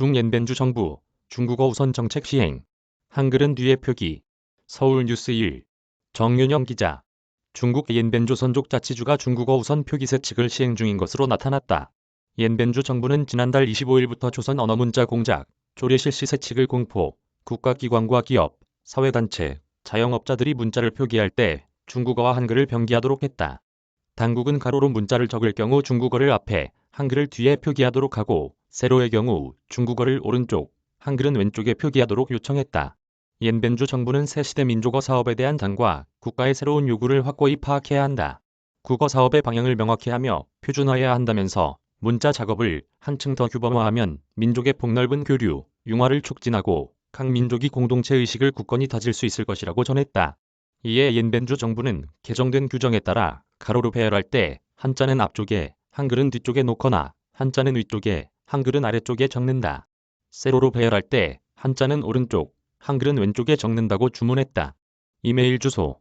중옌벤주 정부 중국어 우선 정책 시행 한글은 뒤에 표기 서울 뉴스 1 정윤영 기자 중국 옌벤조선족 자치주가 중국어 우선 표기 세칙을 시행 중인 것으로 나타났다. 옌벤주 정부는 지난달 25일부터 조선 언어 문자 공작, 조례 실시 세칙을 공포, 국가기관과 기업, 사회단체, 자영업자들이 문자를 표기할 때 중국어와 한글을 병기하도록 했다. 당국은 가로로 문자를 적을 경우 중국어를 앞에, 한글을 뒤에 표기하도록 하고 세로의 경우 중국어를 오른쪽, 한글은 왼쪽에 표기하도록 요청했다. 옌벤주 정부는 새시대 민족어 사업에 대한 당과 국가의 새로운 요구를 확고히 파악해야 한다. 국어 사업의 방향을 명확히 하며 표준화해야 한다면서 문자 작업을 한층 더 규범화하면 민족의 폭넓은 교류, 융화를 촉진하고 각 민족이 공동체 의식을 굳건히 다질 수 있을 것이라고 전했다. 이에 옌벤주 정부는 개정된 규정에 따라 가로로 배열할 때 한자는 앞쪽에, 한글은 뒤쪽에 놓거나 한자는 위쪽에, 한글은 아래쪽에 적는다. 세로로 배열할 때 한자는 오른쪽, 한글은 왼쪽에 적는다고 주문했다. 이메일 주소